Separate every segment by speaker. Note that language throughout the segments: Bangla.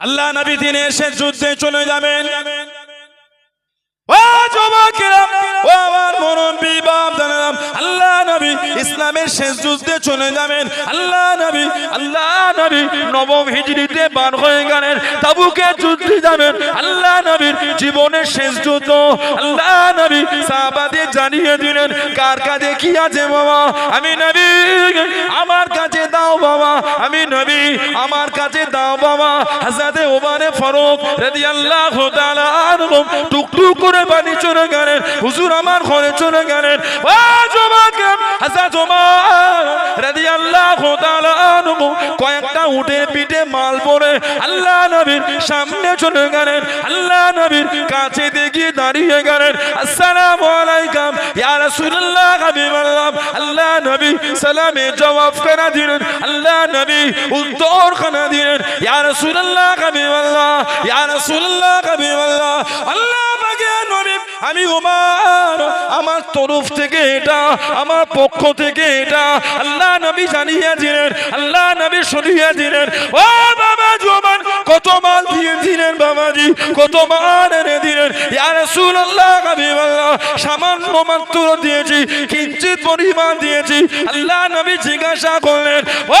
Speaker 1: আল্লাহ নবী তিনি এসে যুদ্ধে চলে যাবেন। আল্লাহ নবী ইসলামের শেষ যুদ্ধে চলে যাবেন। আল্লাহ নবী আল্লাহ নবী নবম হিজরিতে বার হয়ে গেলেন, তাবুকে যুদ্ধে যাবেন। আল্লাহ নবীর জীবনের শেষ যুদ্ধ, আল্লাহ নবী সাহাবাদের জানিয়ে দিলেন, কার কাছে কি আছে বাবা? আমি নবী আমার কাছে দাও বাবা। আমি নবী, আমার কাছে দাও বাবা। হাজাতে ওমানে ফারুক রাদিয়াল্লাহু তাআলা আনহু টুকটুক করে পানি চলে গেলেন। হুজুর আমার ঘরে চলে গেলেন। কয়েকটা উটের পিঠে মাল পরে আল্লাহ নবীর সামনে চলে গেলেন। আল্লাহ নবীর কাছে দেখিয়ে দাঁড়িয়ে গেলেন। আসসালামু আলাইকুম, ইয়া রাসূলুল্লাহ হাবিবাল্লাহ। আল্লাহ নবী সালামে জবাব করে দিলেন আল্লাহ নবী উত্তর খানা দিলেন ইয়া রাসূলুল্লাহ হাবিবাল্লাহ ইয়া রাসূলুল্লাহ হাবিবাল্লাহ আল্লাহ আমি ওমর আমার তরফ থেকে এটা, আমার পক্ষ থেকে এটা। আল্লাহ নবী জানিয়ে দিলেন আল্লাহ নবী শুনিয়ে দিলেন ও বাবা জোমান কত মাল দিয়ে দিলেন বাবাজি, কত মাল এনে দিলেন। সামান্য মাত্র দিয়েছি, কিঞ্চিত পরিমাণ দিয়েছি। আল্লাহ নবী জিজ্ঞাসা করলেন, ও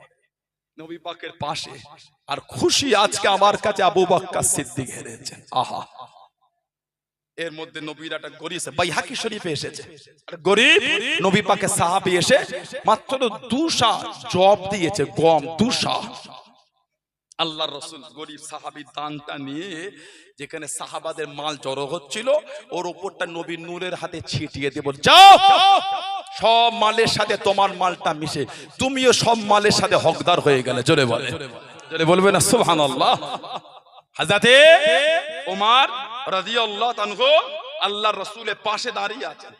Speaker 2: নবী পাশে। আর খুশি আজকে আমার কাছে আবু বাক্কা সিদ্দিক আহা। এর মধ্যে শরীফে এসেছে। গরিব নবী পাকে সাহাবি এসে মাত্র দুশা জব দিয়েছে, গম দুশা। আল্লাহ রসুল গরিব সাহাবি দানটা নিয়ে যেখানে সাহাবাদের মাল জড়ো হচ্ছিল, ওর উপরটা নবী নূরের হাতে ছিটিয়ে দেব যাও! সব মালের সাথে তোমার মালটা মিশে। তুমিও সব মালের সাথে হকদার হয়ে গেলে জোরে বলে। জোরে বলবে না সুবহানাল্লাহ। হাজাতে ওমর রাদিয়াল্লাহু তাআলা আল্লাহর রাসূলের পাশে দাঁড়িয়ে আছেন।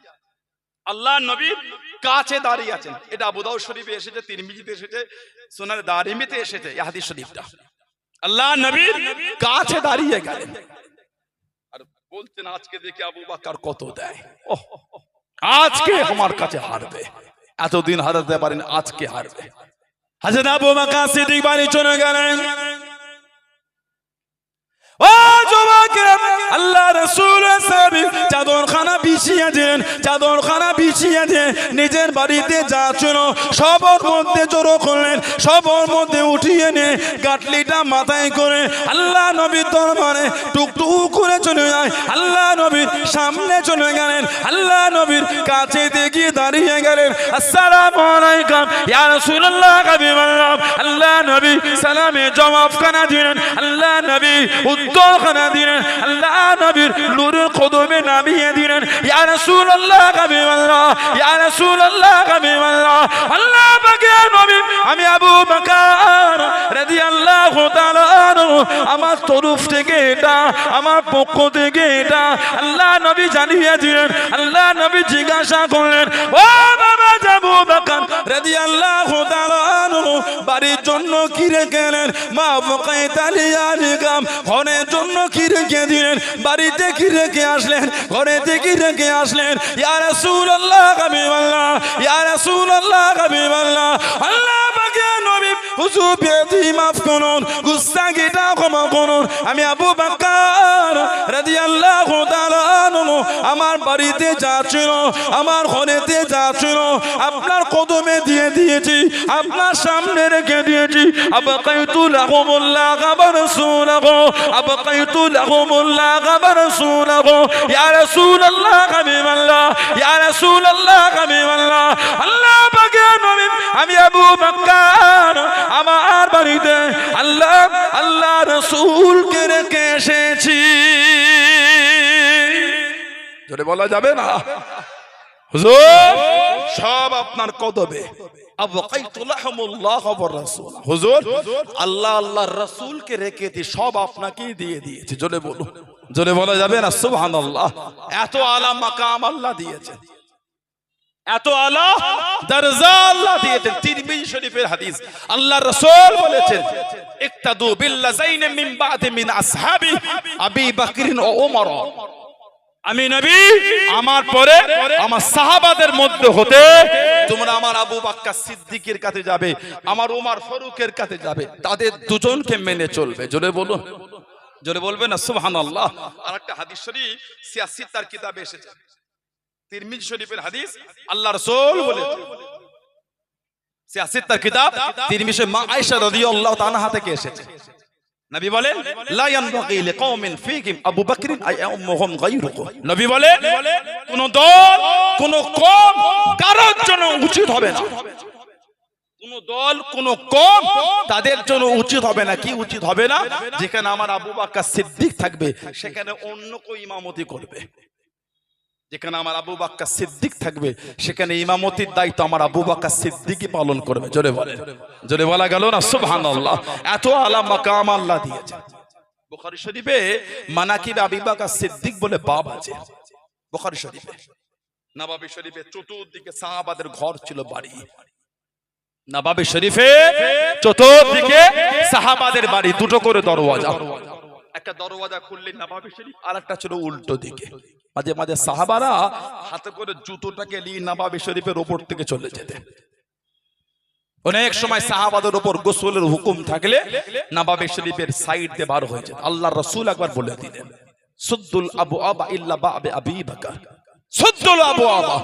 Speaker 2: আল্লাহ নবীর কাছে দাঁড়িয়ে আছেন। এটা আবু দাউদ শরীফে এসেছে তিরমিজিতে এসেছে সোনার দারিমিতে এসেছে হাদিস শরীফটা। আল্লাহ নবীর কাছে দাঁড়িয়ে গেলেন। আর বলতেন আজকে দেখে আবু বাকার কত দেয়। ওহ, আজকে আমার কাছে হারবে। এতদিন হারাতে পারেন আজকে হারবে।
Speaker 1: হাজার আবু মাকা সিদ্দিক বাড়ি চলে গেলেন। ও যুবকেরা আল্লাহ রাসূল চাদরখানা বিছিয়ে দেন, চাদরখানা বিছিয়ে দিয়ে নিজের বাড়িতে যা ছিল সবার মধ্যে জড়ো করলেন, সবার মধ্যে উঠিয়ে নে গাটলিটা মাথায় করে আল্লাহ নবীর দরবারে টুকটুক করে চলে যায়, আল্লাহ নবীর সামনে চলে গেলেন, আল্লাহ নবীর কাছে দেখিয়ে দাঁড়িয়ে গেলেন, আসসালামু আলাইকুম, ইয়া আল্লাহ নবী সালামে জবাব খানা দিলেন, আল্লাহ নবী দিলেন, আল্লাহ নবীর কদমে নামিয়ে দিলেন, ইয়া ইয়া আল্লাহ নবী, আমি আবু বকর রাদিয়াল্লাহু তাআলা আমার তরফ থেকে এটা, আমার পক্ষ থেকে এটা, আল্লাহ নবী জানিয়ে দিলেন, আল্লাহ নবী জিজ্ঞাসা করলেন, ও বাবা যাব বাকান রাদিয়াল্লাহু তাআলা বাড়ির জন্য কি রেখেলেন মা বকাই তালিয়ানি গাম ঘরের জন্য কি রেখে দিলেন? বাড়িতে কি রেখে আসলেন? ঘরেতে কি রেখে আসলেন? ইয়ার সুর আল্লাহ কবি ইয়া ইয়ার সুর আল্লাহ পাকে নবী আমার বাড়িতে যা ছিল, আমার ঘরেতে যা ছিল, আপনার কদমে দিয়ে দিয়েছি, আপনার সামনে রেখে দিয়েছি। আবকাইতু লাহুমুল্লাহ গাবার রাসূলাহু আবকাইতু লাহুমুল্লাহ গাবার রাসূলাহু ইয়া রাসূলুল্লাহ হাবিবাল্লাহ, ইয়া রাসূলুল্লাহ হাবিবাল্লাহ। আল্লাহ আমি আবু আমার বাড়িতে আল্লাহ আল্লাহ রেখে এসেছি।
Speaker 2: বলা যাবে না? হুজুর, সব আপনার কদবে আল্লাহ রেখে সব দিয়ে দিয়েছে। বলা যাবে না? এত আলা মাকাম আল্লাহ দিয়েছেন। এত আলা? দরজা আল্লাহ দিয়েছেন তিরমিজি শরীফের হাদিস। আল্লাহ রাসূল বলেছেন ইক্তাদু বিল্লাযাইন মিন বাদি মিন আসহাবি আবি বকরিন ও ওমর আমি নবী আমার পরে আমার সাহাবাদের মধ্যে হতে তোমরা আমার আবু বাক্কা সিদ্দিকের কাছে যাবে আমার উমার ফারুকের কাছে যাবে তাদের দুজনকে মেনে চলবে। জোরে বলুন। জোরে বলবে না সুবহানাল্লাহ। আর একটা হাদিস শরীফ সিয়াসি তার কিতাবে এসেছে। তিরমিজি শরীফের হাদিস আল্লাহ রাসূল বলেছেন সিয়াসি তার কিতাব তিরমিজি মা আয়েশা রাদিয়াল্লাহু তাআলা থেকে এসেছে। নবী বলেন, লা ইয়ানবাগি লিকাওমিন ফীহিম আবু বকর আইয়ামুহুম গায়রুকুম। নবী বলেন, কোন দল, কোন কম কারোর জন্য উচিত হবে না। কোন দল, কোন কম তাদের জন্য উচিত হবে না। কি উচিত হবে না? যেখানে আমার আবু বাক্কা সিদ্দিক থাকবে, সেখানে অন্য কেউ ইমামতি করবে। যেখানে আমার আবু বাক্কা সিদ্দিক থাকবে, সেখানে ইমামতির দায়িত্ব আমার আবু বাক্কা সিদ্দিকই পালন করবে। জোরে বলে জোরে বলা গেল না? সুবহানাল্লাহ। এত আলা মাকাম আল্লাহ দিয়েছে। বুখারী শরীফে মানাকিব আবু বাক্কা সিদ্দিক বলে বাব আছে। বুখারী শরীফে। নবাবী শরীফে চতুর্দিকে সাহাবাদের ঘর ছিল বাড়ি। নবাবী শরীফে চতুর্দিকে সাহাবাদের বাড়ি, দুটো করে দরওয়াজা। একটা দরওয়াজা খুললে নবাবী শরীফ। আর একটা ছিল উল্টো দিকে। মাঝে মাঝে সাহাবারা হাতে করে জুতোটাকে নিয়ে নবাবী শরীফের ওপর থেকে চলে যেতে। অনেক সময় সাহাবাদের উপর গোসলের হুকুম থাকলে নবাবী শরীফের সাইড দিয়ে বার হয়ে যেত। আল্লাহ রসুল একবার বলে দিলেন, সুদ্দুল আবু আবা ইল্লা বাবে আবি বাকার। সুদ্দুল আবু আবা,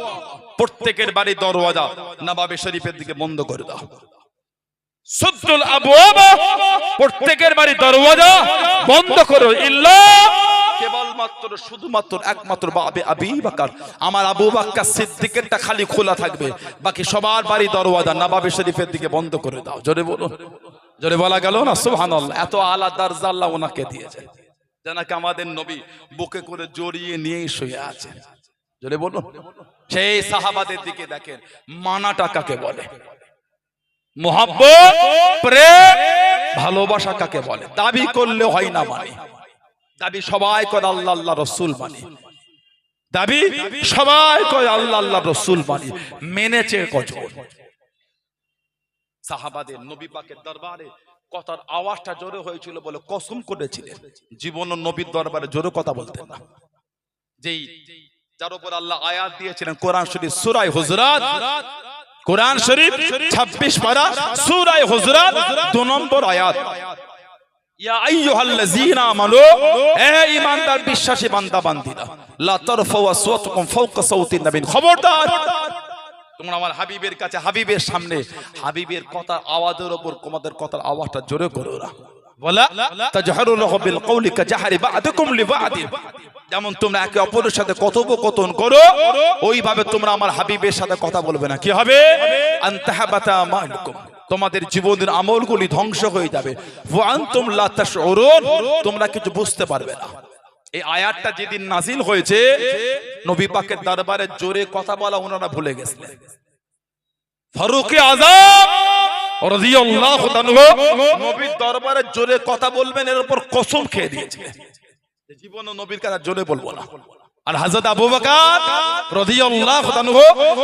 Speaker 2: প্রত্যেকের বাড়ি দরওয়াজা নবাবী শরীফের দিকে বন্ধ করে দাও। সুদ্দুল আবু প্রত্যেকের বাড়ি দরওয়াজা বন্ধ করো, ইল্লা খালি থাকবে, বাকি সবার বাড়ি শরীফের দিকে বন্ধ করে দাও। জোরে বলো গেল না? এত ওনাকে দিয়েছে। আমাদের নবী বুকে করে জড়িয়ে নিয়েই শুয়ে আছে। জোরে বলুন, সেই সাহাবাদের দিকে দেখেন, মানাটা কাকে বলে? মোহাব্বত প্রেম ভালোবাসা কাকে বলে? দাবি করলে হয় না মানে। দাবি সবাই করে আল্লাহ আল্লাহ রসুল মানে। দাবি সবাই করে আল্লাহ আল্লাহ রসুল মানে। মেনেছে কজন? সাহাবাদের নবী পাকের দরবারে কথার আওয়াজটা জোরে হয়েছিল বলে কসম করেছিলেন। জীবন ও নবীর দরবারে জোরে কথা বলতেন না। যেই যার উপর আল্লাহ আয়াত দিয়েছিলেন কোরআন শরীফ সুরাই হুজরাত। কোরআন শরীফ 26 পারা সূরায়ে হুজরাত 2 নম্বর আয়াত। বিশ্বাসী বান্দা বান্দীরা খবরদার তোমরা আমার হাবিবের কাছে হাবিবের সামনে হাবিবের কথার আওয়াজের উপর তোমাদের কথার আওয়াজটা জোরে করো না। বলা কাজাহরি লিবা'দিন যেমন তোমরা একে অপরের সাথে কথোপকথন করো ওইভাবে তোমরা আমার হাবিবের সাথে কথা বলবে না। কি হবে? তোমাদের জীবনের আমলগুলি ধ্বংস হয়ে যাবে। তোমরা কিছু বুঝতে পারবে না। এই আয়াতটা যেদিন নাজিল হয়েছে নবী পাকের দরবারে জোরে কথা বলা ওনারা ভুলে গেছিলেন। ফারুকে তাআলা নবীর দরবারে জোরে কথা বলবেন এর উপর কসম খেয়ে দিয়েছিলেন। জীবনে নবীর কথা জোরে বলব না। আর আবু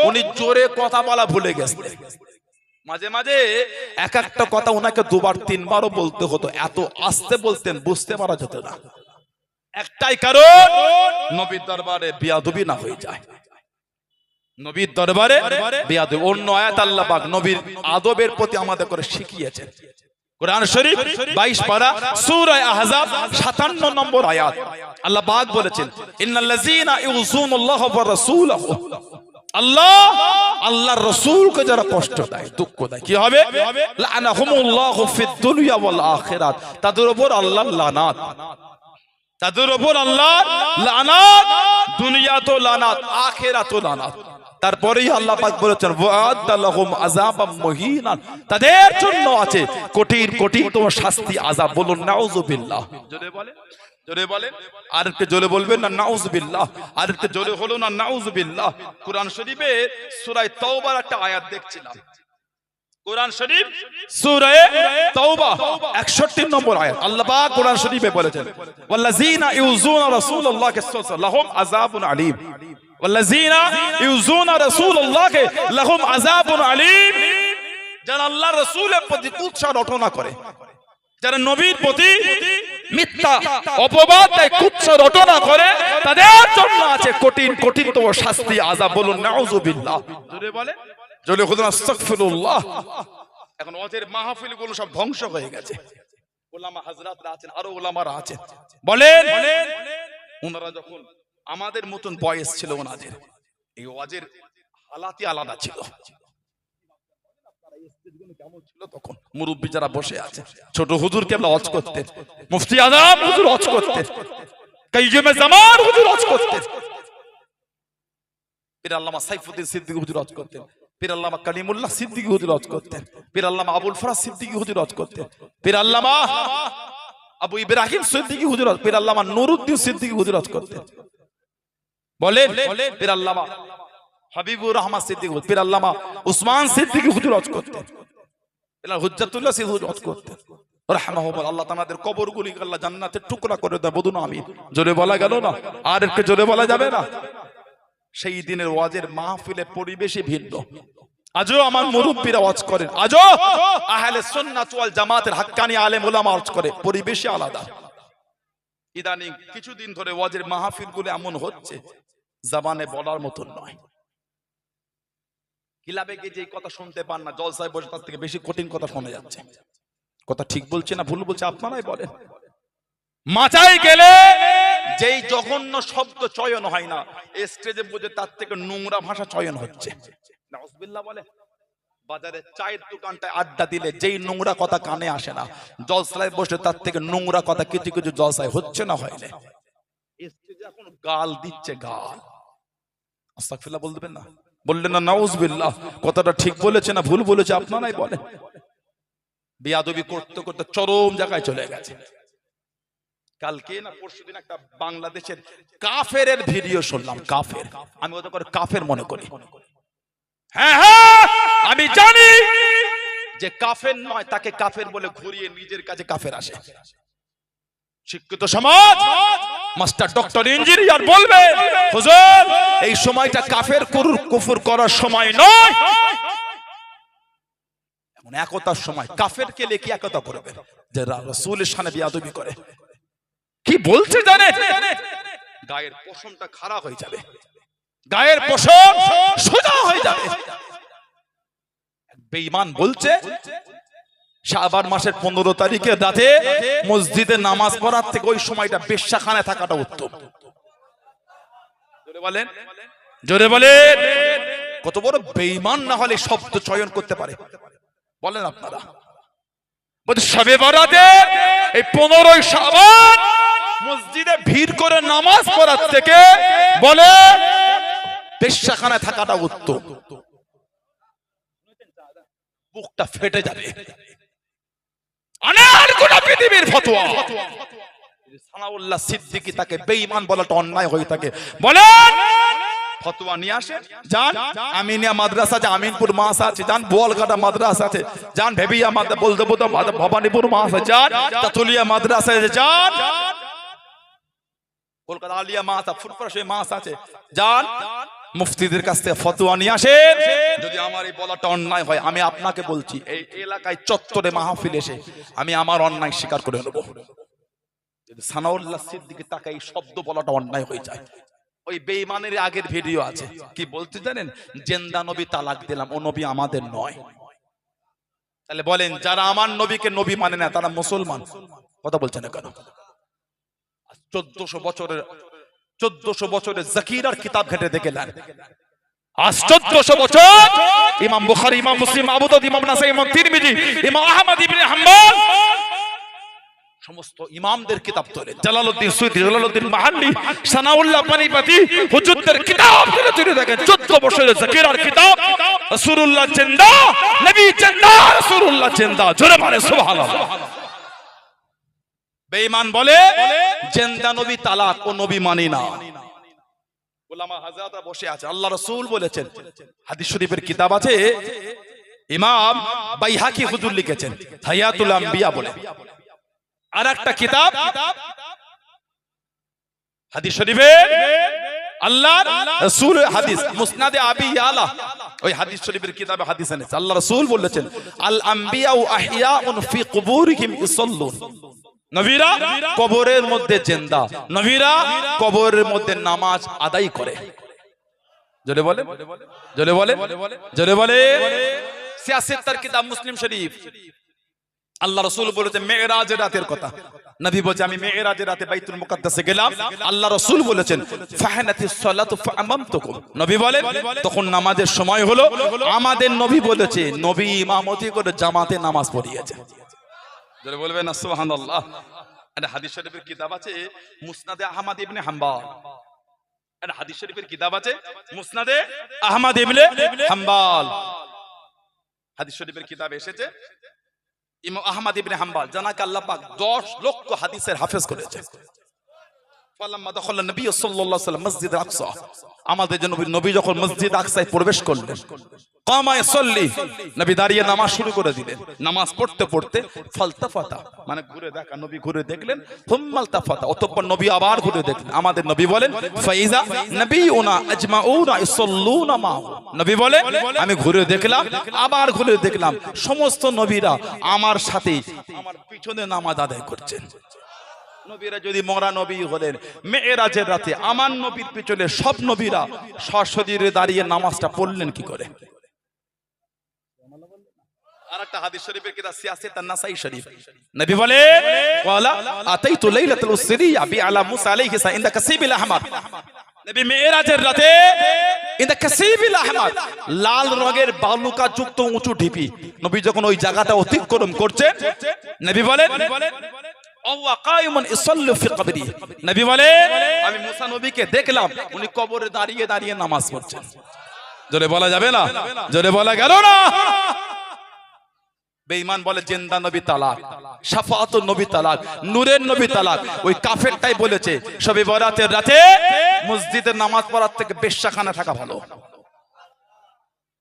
Speaker 2: উনি জোরে কথা বলা ভুলে মাঝে মাঝে এক একটা কথা ওনাকে দুবার, তিনবারও বলতে হতো, এত আস্তে বলতেন, বুঝতে পারা যেত না। একটাই কারণ, নবীর দরবারে না হয়ে যায়। নবীর দরবারে অন্য আয়াত আল্লাহ নবীর আদবের প্রতি আমাদের করে শিখিয়েছেন। কোরআন শরীফ 22 পারা, সূরা আহজাব 57 নম্বর আয়াত। আল্লাহ পাক বলেছেন, ইন্নাল্লাযীনা ইউযুনুল্লাহ ওয়া রাসূলাহু। আল্লাহ, আল্লাহর রাসূলকে যারা কষ্ট দেয়, দুঃখ দেয়, কি হবে? লানাহুমুল্লাহু ফিদ দুনিয়া ওয়াল আখিরাত। তাদের উপর আল্লাহর লানাত। তাদের উপর আল্লাহ লানাত। দুনিয়া তো লানাত আখেরাত তো লানাত। তারপরেই আল্লাহ পাক বলেছেন ওয়াআদ্দা লাহুম আযাবাম মুহিনান। তাদের জন্য আছে কঠিন কঠিন তোমার শাস্তি আযাব। বলুন নাউযুবিল্লাহ জোরে বলে জোরে বলে আর একটু জোরে বলবেন না নাউযুবিল্লাহ আর একটু জোরে হলো না নাউযুবিল্লাহ কোরআন শরীফে সূরা তাওবার একটা আয়াত দেখছিলাম। কোরআন শরীফ? সূরা তাওবা 61 নম্বর আয়াত। আল্লাহ পাক কোরআন শরীফে বলেছেন ওয়াল্লাযিনা ইউযুনা রাসূলুল্লাহকে সাল্লাল্লাহু আলাইহি লাহুম আযাবুন আলীম। ওয়াল্লাযিনা ইউযুনা রাসূলুল্লাহকে লাহুম আযাবুন আলীম যারা আল্লাহ রাসূলের প্রতি কুৎসা রটনা করে, যারা নবীর প্রতি মিথ্যা অপবাদ দেয় কুৎসা রটনা করে, তাদের জন্য আছে কঠিন, কঠিনতম শাস্তি, আযাব বলুন নাউযুবিল্লাহ জোরে বলে জোরে খুদুন আস্তাগফিরুল্লাহ। এখন ওদের মাহফিলগুলো সব ধ্বংস হয়ে গেছে। ওলামা হাজরাতরা আছেন, আরও ওলামারা আছেন। বলেন। ওনারা যখন আমাদের মতন বয়স ছিল ওনাদের। এই ওয়াজের হালাতি আলাদা ছিল। মুরব্বী যারা বসে আছে, ছোট হুজুর কেবলা অজ করতেন মুফতি হুজুর অজ আল্লামা সাইফুদ্দিন করতেন কালিমুল্লাহ করতেন আবুল করতেন আবু নুরুদ্দিন সিদ্দিকী হুজুর করতেন বলেন পীর আল্লামা। হাবিবুর রহমান সিদ্দিক হুজুর, পীর আল্লামা উসমান সিদ্দিক হুজুর অজ করতেন। এলা হুজ্জাতুল্লাহ সিদ্ধ হজ করতেন। রাহমাহুল্লাহ আল্লাহ তাআলাদের কবরগুলি আল্লাহ জান্নাতের টুকরা করে দেয় বলুন আমি জোরে বলা গেল না? আর একটু জোরে বলা যাবে না? সেই দিনের ওয়াজের মাহফিলের পরিবেশই ভিন্ন। আজও আমার মুরব্বীরা ওয়াজ করেন। আজও আহলে সুন্নাত ওয়াল জামাতের হাক্কানি আলেম ওলামা ওয়াজ করে। পরিবেশই আলাদা। ইদানিং কিছুদিন ধরে ওয়াজের মাহফিলগুলো এমন হচ্ছে জাবানে বলার মতন নয়। কিলাবে গিয়ে যে কথা শুনতে পান না, জলসায় বসে তার থেকে বেশি কঠিন কথা শোনা যাচ্ছে। কথা ঠিক বলছে না ভুল বলছে, আপনারাই বলেন। মাচাই গেলে যেই জঘন্য শব্দ চয়ন হয় না স্টেজে বুঝে তার থেকে নোংরা ভাষা চয়ন হচ্ছে। বলে বাজারে চায়ের দোকানটায় আড্ডা দিলে যেই নোংরা কথা কানে আসে না, জলসায় বসে তার থেকে নোংরা কথা কিছু কিছু জলসায় হচ্ছে না হয় না। স্টেজে এখন গাল দিচ্ছে গাল। আস্তাগফিরুল্লাহ বলবেন না। বললেন না, নাউজুবিল্লাহ, কথাটা ঠিক বলেছে না ভুল বলেছে, আপনারাই বলেন। বিয়াদবি করতে করতে চরম জায়গায় চলে গেছে। কালকে না পরশুদিন একটা বাংলাদেশের কাফের ভিডিও শুনলাম, কাফের। আমি ওদের করে কাফের মনে করি। হ্যাঁ হ্যাঁ আমি জানি যে কাফের নয়, তাকে কাফের বলে ঘুরিয়ে নিজের কাছে কাফের আসে। শিক্ষিত সমাজ! মাস্টার ডক্টর ইঞ্জিনিয়ার বলবে হুজুর, এই সময়টা কাফের করুর কুফর করার সময় নয়। এমন একতার সময় কাফের কে লেখি একতা করবে, যে রাসূলের সামনে বিয়াদবি করে। কি বলছে জানে? গায়ের পশমটা খারাপ হয়ে যাবে। গায়ের পশম সোজা হয়ে যাবে। বেঈমান বলছে শাবান মাসের পনেরো তারিখে রাতে মসজিদে নামাজ পড়ার থেকে ওই সময়টা বেশ্যাখানায় থাকাটা উত্তম। বলেন। জোরে বলেন। কত বড় বেইমান না হলে শব্দ চয়ন করতে পারে। বলেন আপনারা। এই পনেরোই মসজিদে ভিড় করে নামাজ পড়ার থেকে বলে বেশ্যাখানায় থাকাটা উত্তম। বুকটা ফেটে যাবে। অনেক গোটা পৃথিবীর ফতোয়া। সানাউল্লাহ সিদ্দিকী তাকে বেঈমান বলাটা অন্যায় হয়ে থাকে। বলেন। ফতোয়া নিয়ে আসে যান আমিনিয়া মাদ্রাসা আছে আমিনপুর মাস আছে যান বোয়ালঘাটা মাদ্রাসা আছে যান ভেবিয়া বলতে বলতে ভবানীপুর মাস আছে যান তাতুলিয়া মাদ্রাসা আছে যান। কলকাতা আলিয়া মাস আছে ফুটফাসে মাস আছে যান। মুফতিদের কাছ থেকে ফতোয়া নিয়ে আসেন। যদি আমার এই বলাটা অন্যায় হয়, আমি আপনাকে বলছি, এই এলাকায় চত্বরে মাহফিল এসে আমি আমার অন্যায় স্বীকার করে নেব। সানাউল্লাহ সিদ্দিকে তাকে এই শব্দ বলাটা অন্যায় হয়ে যায়। ওই বেঈমানের আগের ভিডিও আছে। কি বলতে জানেন? জেন্দা নবী তালাক দিলাম, ও নবী আমাদের নয়। তাহলে বলেন, যারা আমার নবীকে নবী মানে না, তারা মুসলমান। কথা বলছেন কেন? চোদ্দশো বছরের চোদ্দশো বছরের জাকিরার কিতাব ঘেটে দেখেলেন। আজ চোদ্দশো বছর ইমাম বুখারী ইমাম মুসলিম আবু ইমাম নাসাই ইমাম তিরমিজি ইমাম আহমদ ইবনে হাম্বল। সমস্ত ইমামদের কিতাব তোলে Jalaluddin Suyuti Jalaluddin Mahalli Sanaullah Panipati হুজুরদের কিতাব তুলে তুলে দেখেন। 14 বছরের জাকিরার কিতাব রাসূলুল্লাহ জিন্দা নবী জিন্দা রাসূলুল্লাহ জিন্দা জোরে সুবহানাল্লাহ। বেঈমান বলে জেন্দা নবী তালাক ও নবী মানি না। ওলামা হাজরাতরা বসে আছে আল্লাহ রাসূল বলেছেন। হাদিস শরীফের কিতাব আছে
Speaker 1: ইমাম বাইহাকি হুজুর লিখেছেন হায়াতুল আম্বিয়া বলে। আর একটা কিতাব হাদিস শরীফে আল্লাহ রাসূল হাদিস মুসনাদে আবি ইয়ালা ওই হাদিস শরীফের কিতাবে হাদিস এনেছে। আল্লাহ রাসূল বলেছেন আল আম্বিয়া ও আহিয়াউন ফি কুবুরিহিম ইসাল্লুন নবীরা কবরের মধ্যে জিন্দা। নবীরা কবরের মধ্যে নামাজ আদায় করে। জোরে বলে জোরে বলে জোরে বলে সিয়াসেত্তার কিতাব মুসলিম শরীফ। আল্লাহ রসুল বলেছে মেয়েরাজের রাতের কথা। নবী বলছে, আমি মেয়েরাজের রাতে বাইতুল মুকাদ্দাসে গেলাম। আল্লাহ রসুল বলেছেন, ফাহানাতি সালাতু ফাআমামতুকুম। নবী বলেন, তখন নামাজের সময় হলো, আমাদের নবী বলেছে, নবী ইমামতি করে জামাতে নামাজ পড়িয়েছে। যারা বলবেন না আল্লাহ একটা হাদিস শরীফের কিতাব আছে, মুসনাদে আহমদ ইবনে হাম্বাল। একটা হাদিস শরীফের কিতাব আছে, মুসনাদে আহমদ ইবনে হাম্বাল। হাদিস শরীফের কিতাব এসেছে, ইমাম আহমদ ইবনে হাম্বাল, জানাকে আল্লাহ পাক 10 লক্ষ হাদিসের হাফেজ করেছে। আমাদের নবী বলেন আমি ঘুরে দেখলাম, আবার ঘুরে দেখলাম। সমস্ত নবীরা আমার সাথে আমার পিছনে নামাজ আদায় করছেন। নবীরা যদি মরা নবী হলেন, মেয়েরাজের রাতে আমার নবীর পিছনে সব নবীরা সশরীরে দাঁড়িয়ে নামাজটা পড়লেন কি করে? লাল রঙের বালুকা যুক্ত উঁচু ঢিপি। নবী যখন ওই জায়গাটা অতিক্রম করছে, নবী বলেন আল্লাহ কায়িমুন ইসাল্লু ফি কবরি নবী বলে আমি মুসা নবীকে দেখলাম উনি কবরে দাঁড়িয়ে দাঁড়িয়ে নামাজ পড়ছেন। জোরে বলা যাবে না? জোরে বলা গেল না? বেঈমান বলে জেন্দা নবী তালাক নবী তালাক নূরের নবী তালাক। ওই কাফেরটাই বলেছে সবে বরাতের রাতে মসজিদের নামাজ পড়ার থেকে বেশ্যাখানা থাকা ভালো।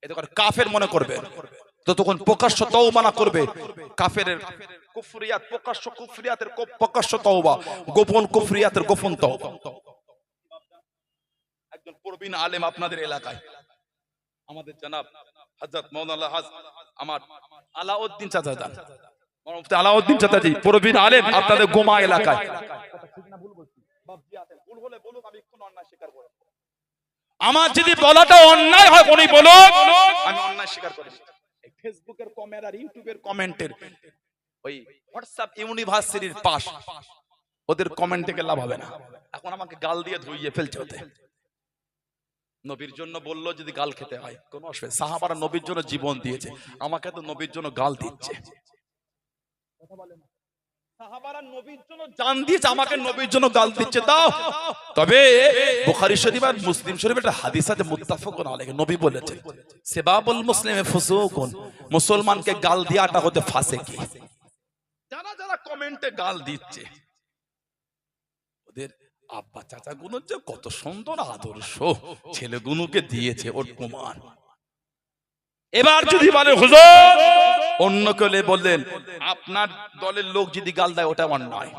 Speaker 1: এটা কাফের মনে করবে তো তখন প্রকাশ্য তওবা না করবে কাফের কুফরিয়াত, প্রকাশ্য কুফরিয়াতের প্রকাশ্য তওবা, গোপন কুফরিয়াতের গোপন তওবা। একজন প্রবীণ আলেম আপনাদের এলাকায়, আমাদের জনাব হযরত মাওলানা হাজ আমার আলাউদ্দিন চাচা যান। মুফতি আলাউদ্দিন চাচাজি, প্রবীণ আলেম আপনাদের গোমা এলাকায়। আমার যদি বলাটা অন্যায় হয়, উনি বলুন আমি অন্যায় স্বীকার করি। ফেসবুকের কমেন্ট আর ইউটিউবের কমেন্টের ওই হোয়াটসঅ্যাপ ইউনিভার্সিটির পাশ। ওদের কমেন্ট থেকে লাভ হবে না। এখন আমাকে গাল দিয়ে ধুইয়ে ফেলছে ওতে। নবীর জন্য বলল যদি গাল খেতে হয় কোনো অসুবিধা সাহাবারা নবীর জন্য জীবন দিয়েছে। আমাকে তো নবীর জন্য গাল দিচ্ছে। মুসলমানকে গাল দিয়াটা হতে ফাঁসে কি? যারা যারা কমেন্টে গাল দিচ্ছে, ওদের আব্বা চাচা যে কত সুন্দর আদর্শ, ছেলেগুলোকে দিয়েছে ওর প্রমাণ। এবার যদি বলে, হুজুর অন্য কেলে বললেন, আপনার দলের লোক যদি গাল দেয়, ওটা অন্যায়।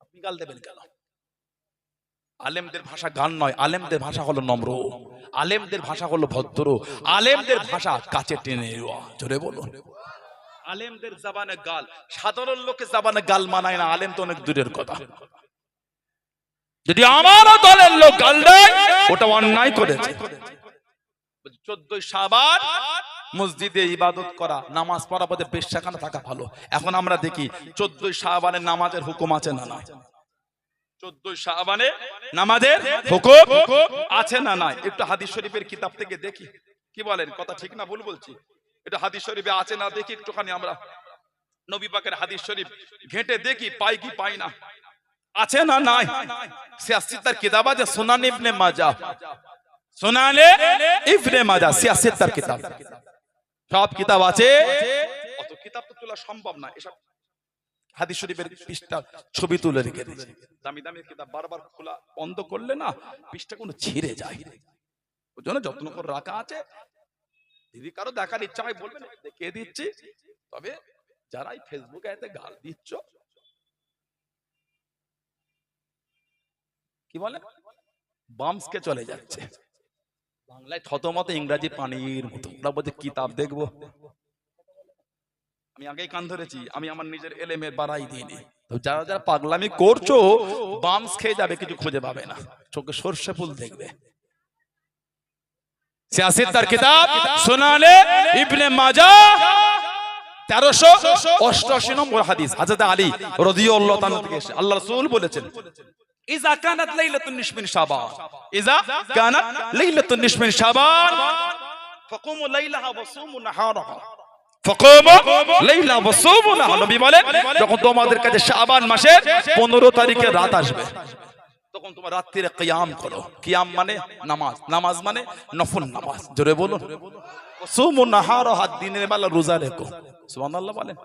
Speaker 1: আপনি গাল দেবেন কেন? আলেমদের ভাষা গান নয়, আলেমদের ভাষা হলো নম্র। আলেমদের ভাষা হলো ভদ্র। আলেমদের ভাষা কাছে টেনে জোরে বলুন। আলেমদের জাবানে গাল। সাধারণ লোকের জাবানে গাল মানায় না, আলেম তো অনেক দূরের কথা। যদি আমারও দলের লোক গাল দেয়, ওটা অন্যায় করেছে। চোদ্দই সাবান মসজিদে ইবাদত করা, নামাজ পড়া পথে বেশাখানা থাকা ভালো। এখন আমরা দেখি, চোদ্দই শাহবানের নামাজের হুকুম আছে না চোদ্দই না থেকে দেখি। একটুখানি আমরা? নবী হাদিস শরীফ দেখি, পাই কি পাই না? আছে না নাই? কিতাব আছে? সুনান মাজা সুনানে মাজা সিয়াসিতার কিতাব। সব কিতাব আছে? অত কিতাব তো তোলা সম্ভব না। এসব হাদিস শরীফের পৃষ্ঠা ছবি তুলে রেখে দিয়েছে। দামি দামি কিতাব বারবার খোলা বন্ধ করলে না পৃষ্ঠা কোনো ছিঁড়ে যায়। জন্য যত্ন করে রাখা আছে।
Speaker 2: যদি কারও দেখার ইচ্ছা হয় বলবেন দেখিয়ে দিচ্ছি। তবে যারাই ফেসবুকে এতে গাল দিচ্ছ কি বলে? বামসকে চলে যাচ্ছে। বাংলায় থতমত ইংরাজি পানির মতো। ওরা বলছে, কিতাব দেখব। আমি আগেই কান ধরেছি, আমি আমার নিজের এলেমের বাড়াই দিইনি। যারা যারা পাগলামি করছ, বামস খেয়ে যাবে, কিছু খুঁজে পাবে না। চোখে সর্ষে ফুল দেখবে।
Speaker 1: তার কিতাব, সুনানে ইবনে মাজা,
Speaker 2: তেরোশো অষ্টআশি নম্বর হাদিস, হাজরত আলী থেকে আল্লাহ রাসূল বলেছেন ইজা কানাত লাইলাতুন নিসমিন শাবান। ইজা কানাত লাইলাতুন নিসমিন শাবান। ফাকুমু লাইলাহা নাহারাহা। নাহারা যখন তোমাদের কাছে শাবান 15 তারিখে রাত আসবে তখন তোমার রাত্রিরে কিয়াম করো। কিয়াম মানে নামাজ। নামাজ মানে নফল নামাজ। জোরে বলুন। সুমু নাহারাহা দিনের বেলা রোজা রেখো। সুবহানাল্লাহ বলেন।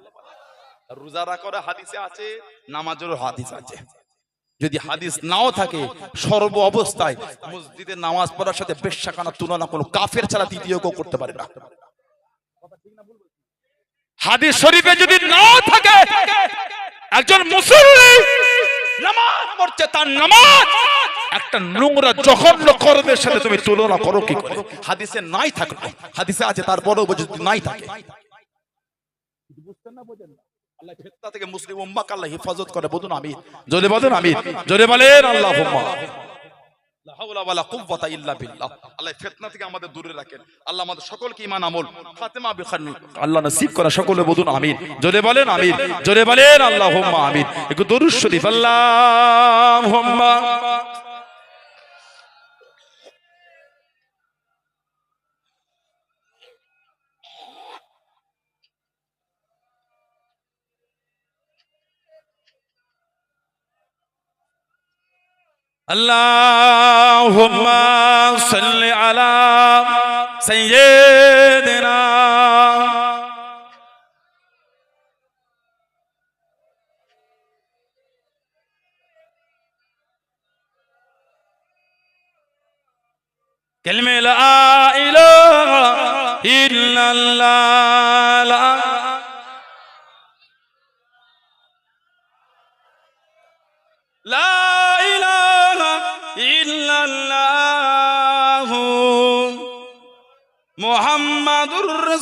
Speaker 2: রোজা রাখার হাদিসে আছে নামাজেরও হাদিস আছে। যদি হাদিস নাও থাকে, সর্ব অবস্থায় মসজিদে নামাজ পড়ার সাথে বেশ্যাখানা তুলনা কোনো কাফের ছাড়া দ্বিতীয় কেউ করতে পারে না।
Speaker 1: হাদিস শরীফে যদি নাও থাকে, একজন মুসল্লি নামাজ পড়ছে, তার নামাজ, একটা নোংরা জঘন্য কর্মের সাথে তুমি তুলনা করো কি করে?
Speaker 2: হাদিসে নাই থাকল, হাদিসে আছে, তারপরেও যদি নাই থাকে। আল্লাহ থেকে মুসলিম উম্মাকে আল্লাহ হেফাজত করে। বলুন আমি
Speaker 1: বলেন আমি বলেন আল্লাহ
Speaker 2: আল্লাহ আমাদের আল্লাহ আমল। ফাতেমা
Speaker 1: আল্লাহ করা সকলে জোরে বলেন জোরে আল্লাহ আমিন। একটু দরুদ শরীফ, আল্লাহুম্মা। اللهم صل على سيدنا كلمة لا إله إلا الله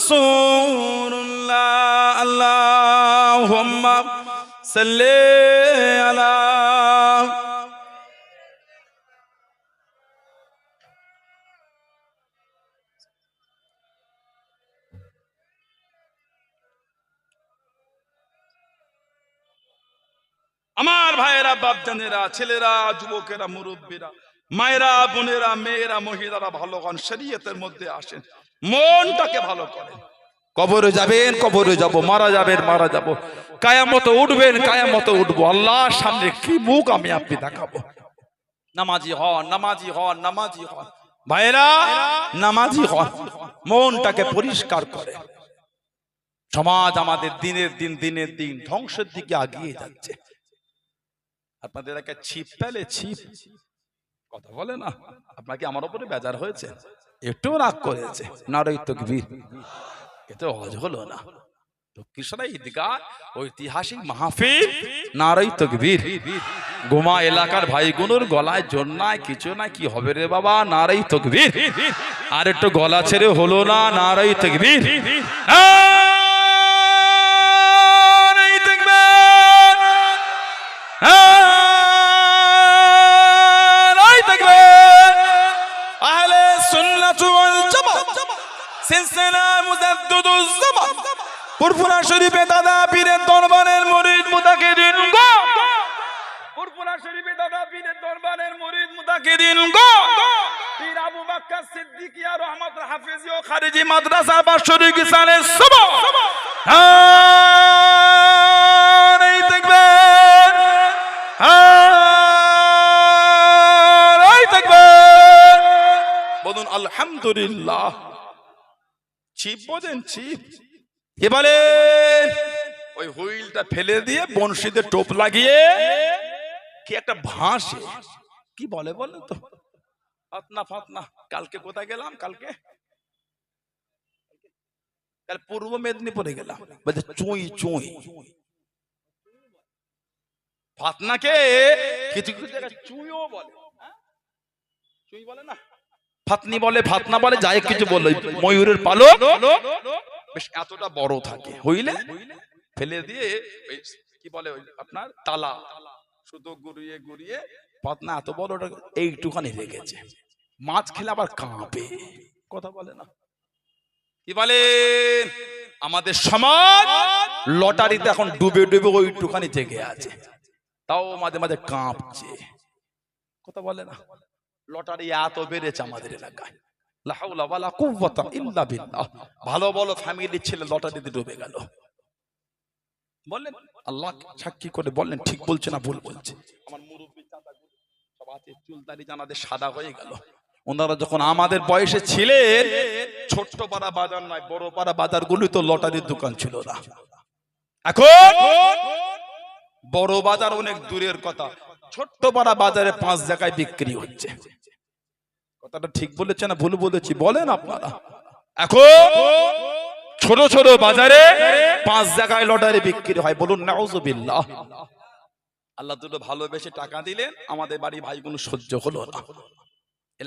Speaker 1: রসুল্লাহ আল্লাহ সাল্লে আলা আমার ভাইয়েরা, বাপজানেরা, ছেলেরা, যুবকেরা, মুরব্বীরা, মায়েরা, বোনেরা, মেয়েরা, মহিলারা, ভালো গান শরীয়তের মধ্যে আসেন। মনটাকে ভালো করেন কবরে যাবেন, কবরে যাব, মারা যাবেন, মারা যাব। কায়ামত উঠবেন, কায়ামত উঠবো। আল্লাহর সামনে কি মুখ আমি আপনি দেখাবো? নামাজি হন নামাজি হন নামাজি হন। ভাইরা নামাজি হন। মনটাকে পরিষ্কার করে। সমাজ আমাদের দিনের দিন দিনের দিন ধ্বংসের দিকে আগিয়ে যাচ্ছে। আপনাদের একটা ছিপ পেলে ছিপ। কথা বলে না? আপনাকে আমার উপরে বেজার হয়েছে? একটু রাগ করেছে নারী তকবীর এতে হজ হলো না দক্ষিণসরাই ঈদগাহ ঐতিহাসিক মাহফিল নারী তকবীর গোমা এলাকার ভাইগুলোর গলায় জন্নায় কিছু না কি হবে রে বাবা নারাই তকবীর আর একটু গলা ছেড়ে হলো না নারাই তকবীর নারই সিলসিলা মুজাদ্দিদুজ দাদা পীরের দরবারের মুরিদ মুতাকিদিন গো। পুরপুরা শরীফে দাদা পীরের দরবারের মুরিদ মুতাকিদিন গো। পীর আবু বকর সিদ্দিকী আর রহমত হাফেজি ও খারিজি মাদ্রাসা বাশরী কিসানের সব এই তাকবীর এই তাকবীর। বলুন আলহামদুলিল্লাহ। ছিপ বোঝেন ছিপ কে বলে? ওই হুইলটা ফেলে দিয়ে বনশিতে টোপ লাগিয়ে কি একটা ভাসে। কি বলে বলে তো? ফাতনা ফাতনা। কালকে কোথায় গেলাম? কালকে?
Speaker 2: কাল পূর্ব মেদিনীপুরে গেলাম। বলছে চুই চুই। ফাতনাকে কিছু কিছু জায়গায় চুইও বলে। হ্যাঁ? চুই বলে না? ফাতনি বলে ফাতনা বলে যাই কিছু বলে ময়ূরের পালক বেশ এতটা বড় থাকে। হইলে ফেলে দিয়ে কি বলে আপনার তালা শুধু গুড়িয়ে গুড়িয়ে পাতনা এত বড়টা এইটুখানি রেখেছে। মাছ খেলে আবার কাঁপে। কথা বলে না। কি বলে? আমাদের সমাজ লটারিতে এখন ডুবে ডুবে ওইটুখানি জেগে আছে। তাও মাঝে মাঝে কাঁপছে। কথা বলে না। লটারি এত বেড়েছে আমাদের এলাকায়। ভালো ভালো ফ্যামিলির ছেলে লটারিতে ডুবে গেল। বললেন, আল্লাহ সাক্ষী করে বললেন, ঠিক বলছে না ভুল বলছে। আমার চুলদারি সাদা হয়ে গেল। ওনারা যখন আমাদের বয়সে ছিলেন, ছোট্ট পাড়া বাজার নয়, বড় পাড়া বাজার গুলি তো লটারির দোকান ছিল না। এখন বড় বাজার অনেক দূরের কথা। ছোট্ট পাড়া বাজারে পাঁচ জায়গায় বিক্রি হচ্ছে। কথাটা ঠিক বলেছে না ভুল বলেছি? বলেন আপনারা। এখন ছোট ছোট বাজারে পাঁচ জায়গায় লটারি বিক্রি হয়। বলুন নাউজুবিল্লাহ আল্লাহ দুটো ভালোবেসে টাকা দিলেন, আমাদের বাড়ি ভাইগুলো সহ্য হলো না।